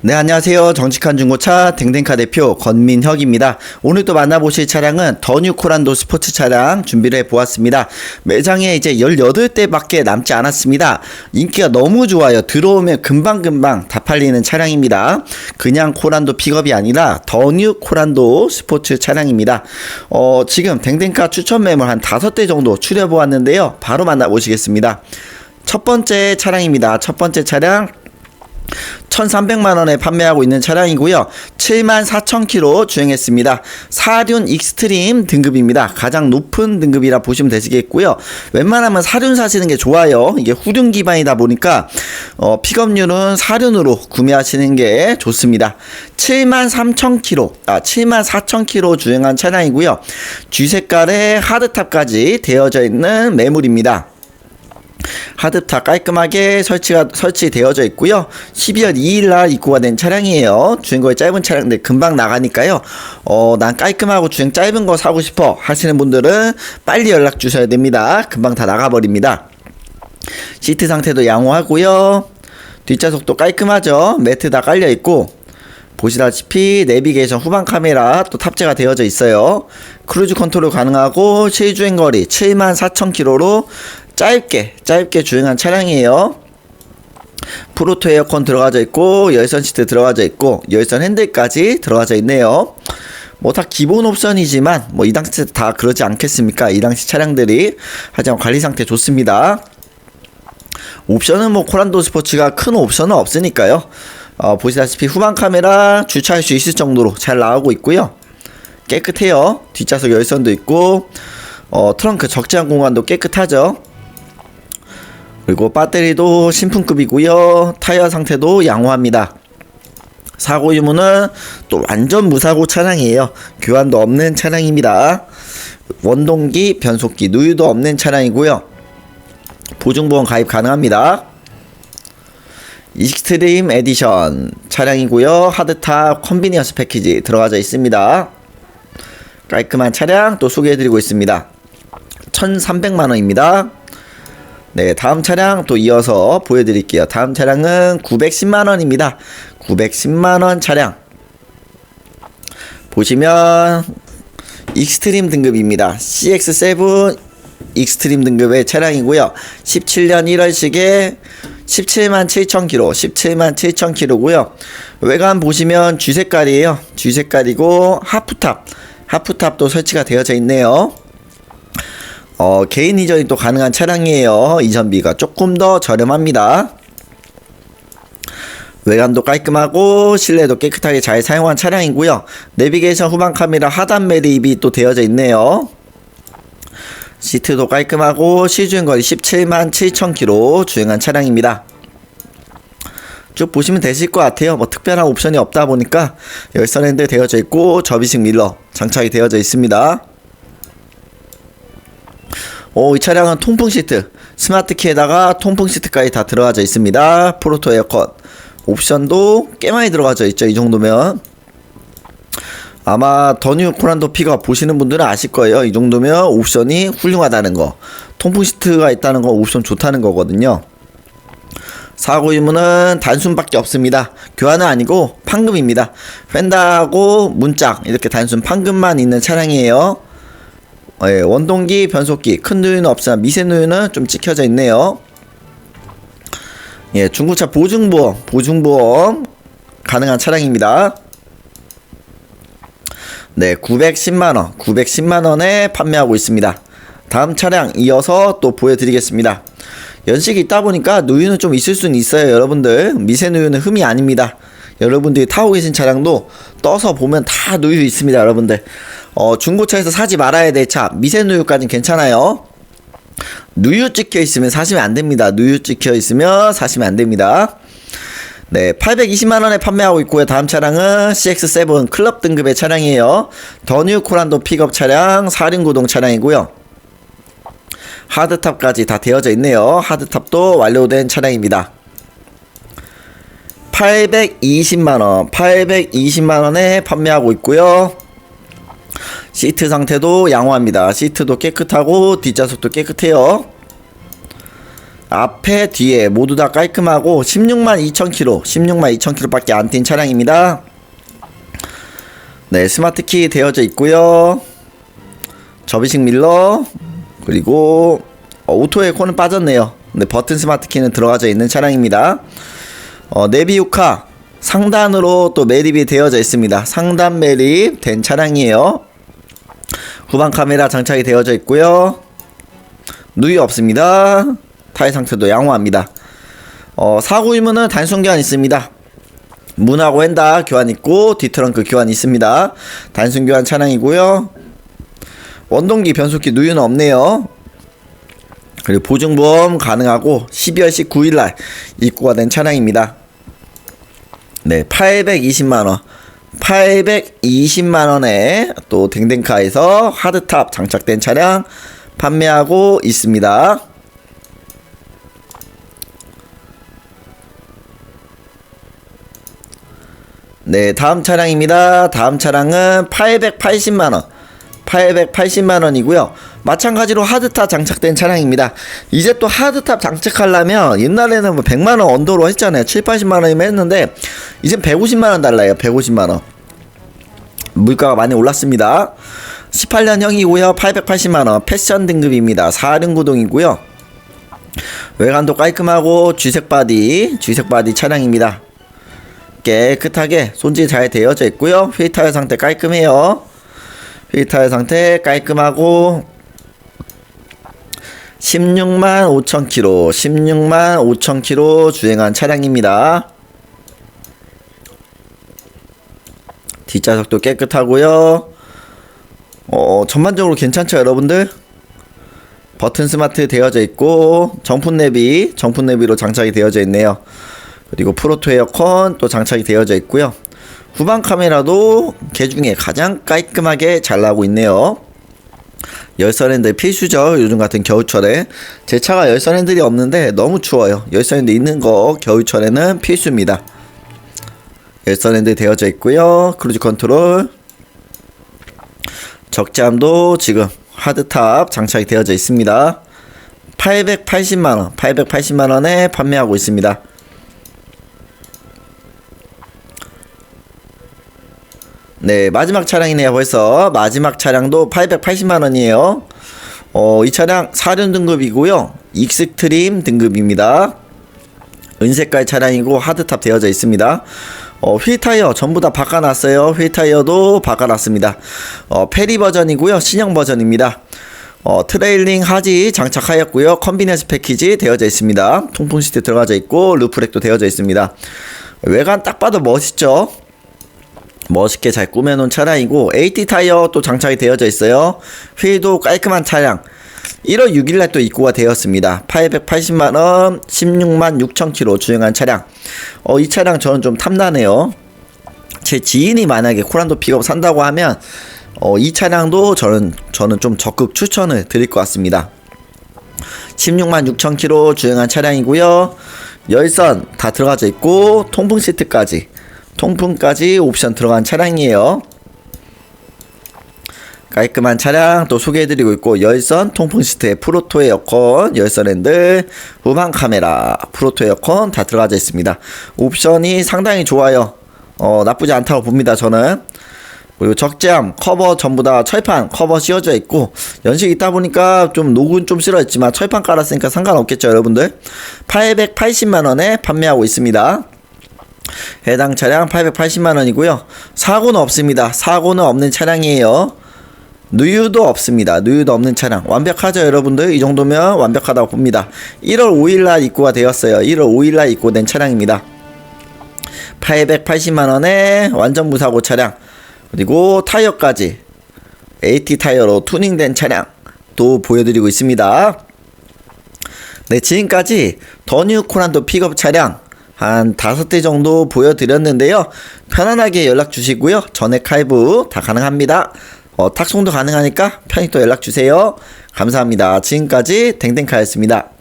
네, 안녕하세요. 정직한 중고차 댕댕카 대표 권민혁입니다. 오늘 또 만나보실 차량은 더뉴 코란도 스포츠 차량 준비를 해보았습니다. 매장에 이제 18대밖에 남지 않았습니다. 인기가 너무 좋아요. 들어오면 금방금방 다 팔리는 차량입니다. 그냥 코란도 픽업이 아니라 더뉴 코란도 스포츠 차량입니다. 어, 지금 댕댕카 추천 매물 한 5대 정도 추려보았는데요. 바로 만나보시겠습니다. 첫 번째 차량입니다. 첫 번째 차량 1,300만 원에 판매하고 있는 차량이고요. 7만 4천 킬로 주행했습니다. 사륜 익스트림 등급입니다. 가장 높은 등급이라 보시면 되시겠고요. 웬만하면 사륜 사시는 게 좋아요. 이게 후륜 기반이다 보니까 어, 픽업률은 사륜으로 구매하시는 게 좋습니다. 7만 3천 킬로, 아 7만 4천 킬로 주행한 차량이고요. 쥐색깔에 하드탑까지 되어져 있는 매물입니다. 하드탑 깔끔하게 설치가 설치되어져 있고요. 12월 2일 날 입고가 된 차량이에요. 주행거리 짧은 차량인데 금방 나가니까요. 어, 난 깔끔하고 주행 짧은 거 사고 싶어 하시는 분들은 빨리 연락 주셔야 됩니다. 금방 다 나가버립니다. 시트 상태도 양호하고요. 뒷좌석도 깔끔하죠. 매트 다 깔려 있고 보시다시피 내비게이션 후방 카메라 또 탑재가 되어져 있어요. 크루즈 컨트롤 가능하고 실주행 거리 74,000km로 짧게 짧게 주행한 차량이에요. 프로토 에어컨 들어가져 있고 열선 시트 들어가져 있고 열선 핸들까지 들어가져 있네요. 뭐 다 기본 옵션이지만 뭐 이 당시 다 그러지 않겠습니까? 이 당시 차량들이 하지만 관리 상태 좋습니다. 옵션은 뭐 코란도 스포츠가 큰 옵션은 없으니까요. 어, 보시다시피 후방 카메라 주차할 수 있을 정도로 잘 나오고 있고요. 깨끗해요. 뒷좌석 열선도 있고 어, 트렁크 적재한 공간도 깨끗하죠. 그리고 배터리도 신품급이고요. 타이어 상태도 양호합니다. 사고 유무는 또 완전 무사고 차량이에요. 교환도 없는 차량입니다. 원동기, 변속기, 누유도 없는 차량이고요. 보증보험 가입 가능합니다. 익스트림 에디션 차량이고요. 하드탑 컨비니언스 패키지 들어가져 있습니다. 깔끔한 차량 또 소개해드리고 있습니다. 1,300만원입니다. 네, 다음 차량 또 이어서 보여드릴게요. 다음 차량은 910만원입니다. 910만원 차량. 보시면, 익스트림 등급입니다. CX7 익스트림 등급의 차량이고요. 17년 1월식에 17만 7천 킬로, 17만 7천 킬로고요. 외관 보시면 쥐 색깔이에요. 쥐 색깔이고 하프탑, 하프탑도 설치가 되어져 있네요. 어, 개인 이전이 또 가능한 차량이에요. 이전비가 조금 더 저렴합니다. 외관도 깔끔하고 실내도 깨끗하게 잘 사용한 차량이고요. 내비게이션 후방 카메라 하단 매립이 또 되어져 있네요. 시트도 깔끔하고 시주행 거리 17만 7천 킬로 주행한 차량입니다. 쭉 보시면 되실 것 같아요. 뭐 특별한 옵션이 없다 보니까 열선 핸들 되어져 있고 접이식 밀러 장착이 되어져 있습니다. 오, 이 차량은 통풍 시트, 스마트 키에다가 통풍 시트까지 다 들어가져 있습니다. 프로토 에어컨 옵션도 꽤 많이 들어가져 있죠. 이 정도면 아마 더뉴 코란도 피가 보시는 분들은 아실 거예요. 이 정도면 옵션이 훌륭하다는 거. 통풍 시트가 있다는 건 옵션 좋다는 거거든요. 사고 유무는 단순밖에 없습니다. 교환은 아니고 판금입니다. 펜다하고 문짝 이렇게 단순 판금만 있는 차량이에요. 예, 원동기, 변속기 큰 누유는 없으나 미세 누유는 좀 찍혀져 있네요. 예, 중고차 보증보험, 보증보험 가능한 차량입니다. 네, 910만원, 910만원에 판매하고 있습니다. 다음 차량 이어서 또 보여드리겠습니다. 연식이 있다 보니까 누유는 좀 있을 수는 있어요, 여러분들. 미세 누유는 흠이 아닙니다. 여러분들이 타고 계신 차량도 떠서 보면 다 누유 있습니다, 여러분들. 어, 중고차에서 사지 말아야 될 차, 미세 누유까지는 괜찮아요. 누유 찍혀 있으면 사시면 안 됩니다. 누유 찍혀 있으면 사시면 안 됩니다. 네, 820만원에 판매하고 있고요. 다음 차량은 CX7 클럽 등급의 차량이에요. 더뉴 코란도 픽업 차량, 4륜 구동 차량이고요. 하드탑까지 다 되어져 있네요. 하드탑도 완료된 차량입니다. 820만원, 820만원에 판매하고 있고요. 시트 상태도 양호합니다. 시트도 깨끗하고 뒷좌석도 깨끗해요. 앞에 뒤에 모두 다 깔끔하고 16만 2천 킬로 16만 2천 킬로밖에 안 뛴 차량입니다. 네 스마트 키 되어져 있고요. 접이식 밀러 그리고 어, 오토의 코는 빠졌네요. 근데 버튼 스마트 키는 들어가져 있는 차량입니다. 어, 내비우카 상단으로 또 매립이 되어져 있습니다. 상단 매립 된 차량이에요 후방 카메라 장착이 되어져 있고요. 누이 없습니다. 타일 상태도 양호합니다. 어, 사고 유무는 단순 교환 있습니다. 문하고 핸다 교환 있고 뒤트렁크 교환 있습니다. 단순 교환 차량이고요. 원동기 변속기 누유는 없네요. 그리고 보증보험 가능하고 12월 19일 날 입고가 된 차량입니다. 네 820만 원 820만원에 또 댕댕카에서 하드탑 장착된 차량 판매하고 있습니다 네, 다음 차량입니다. 다음 차량은 880만원. 880만원이고요. 마찬가지로 하드탑 장착된 차량입니다. 이제 또 하드탑 장착하려면 옛날에는 뭐 100만원 언더로 했잖아요. 7, 80만원이면 했는데, 이젠 150만원 달라요. 150만원. 물가가 많이 올랐습니다. 18년형이고요. 880만원. 패션 등급입니다. 4륜 구동이고요. 외관도 깔끔하고 쥐색 바디, 쥐색 바디 차량입니다. 깨끗하게 손질 잘 되어져 있고요. 휠 타일 상태 깔끔해요. 휠 타일 상태 깔끔하고 16만 5천 킬로, 16만 5천 킬로 주행한 차량입니다. 뒷좌석도 깨끗하고요. 어, 전반적으로 괜찮죠, 여러분들? 버튼 스마트 되어져 있고 정품 내비, 정품 내비로 장착이 되어져 있네요. 그리고 프로토 에어컨 또 장착이 되어져 있고요. 후방 카메라도 개 중에 가장 깔끔하게 잘 나오고 있네요. 열선 핸들 필수죠. 요즘 같은 겨울철에 제 차가 열선 핸들이 없는데 너무 추워요. 열선 핸들 있는 거 겨울철에는 필수입니다. 열선 핸들 되어져 있고요. 크루즈 컨트롤 적재함도 지금 하드탑 장착이 되어져 있습니다. 880만원, 880만원에 판매하고 있습니다. 네, 마지막 차량이네요. 벌써 마지막 차량도 880만 원이에요. 어, 이 차량 4륜 등급이고요. 익스트림 등급입니다. 은색깔 차량이고 하드탑 되어져 있습니다. 어, 휠 타이어 전부 다 바꿔놨어요. 휠 타이어도 바꿔놨습니다. 어, 페리 버전이고요. 신형 버전입니다. 어, 트레일링 하지 장착하였고요. 컨비니언스 패키지 되어져 있습니다. 통풍 시트 들어가져 있고 루프렉도 되어져 있습니다. 외관 딱 봐도 멋있죠? 멋있게 잘 꾸며놓은 차량이고 AT 타이어 또 장착이 되어져 있어요. 휠도 깔끔한 차량. 1월 6일날 또 입고가 되었습니다. 880만원, 16만 6천키로 주행한 차량. 어, 이 차량 저는 좀 탐나네요. 제 지인이 만약에 코란도 픽업 산다고 하면, 어, 이 차량도 저는, 저는 좀 적극 추천을 드릴 것 같습니다. 16만 6천키로 주행한 차량이고요. 열선 다 들어가져 있고, 통풍 시트까지. 통풍까지 옵션 들어간 차량이에요. 깔끔한 차량 또 소개해드리고 있고 열선 통풍 시트에 프로토 에어컨 열선 핸들 후방 카메라 프로토 에어컨 다 들어가져 있습니다. 옵션이 상당히 좋아요. 어 나쁘지 않다고 봅니다 저는. 그리고 적재함 커버 전부 다 철판 커버 씌워져 있고 연식 있다 보니까 좀 녹은 좀 싫어했지만 철판 깔았으니까 상관없겠죠 여러분들? 880만원에 판매하고 있습니다 해당 차량 880만원이고요. 사고는 없습니다. 사고는 없는 차량이에요. 누유도 없습니다. 누유도 없는 차량. 완벽하죠, 여러분들? 이 정도면 완벽하다고 봅니다. 1월 5일날 입고가 되었어요. 1월 5일날 입고된 차량입니다. 880만원에 완전 무사고 차량. 그리고 타이어까지 AT 타이어로 투닝된 차량 또 보여드리고 있습니다. 네, 지금까지 더뉴 코란도 픽업 차량 한 다섯 대 정도 보여드렸는데요. 편안하게 연락 주시고요. 전액 할부 다 가능합니다. 어, 탁송도 가능하니까 편히 또 연락 주세요. 감사합니다. 지금까지 댕댕카였습니다.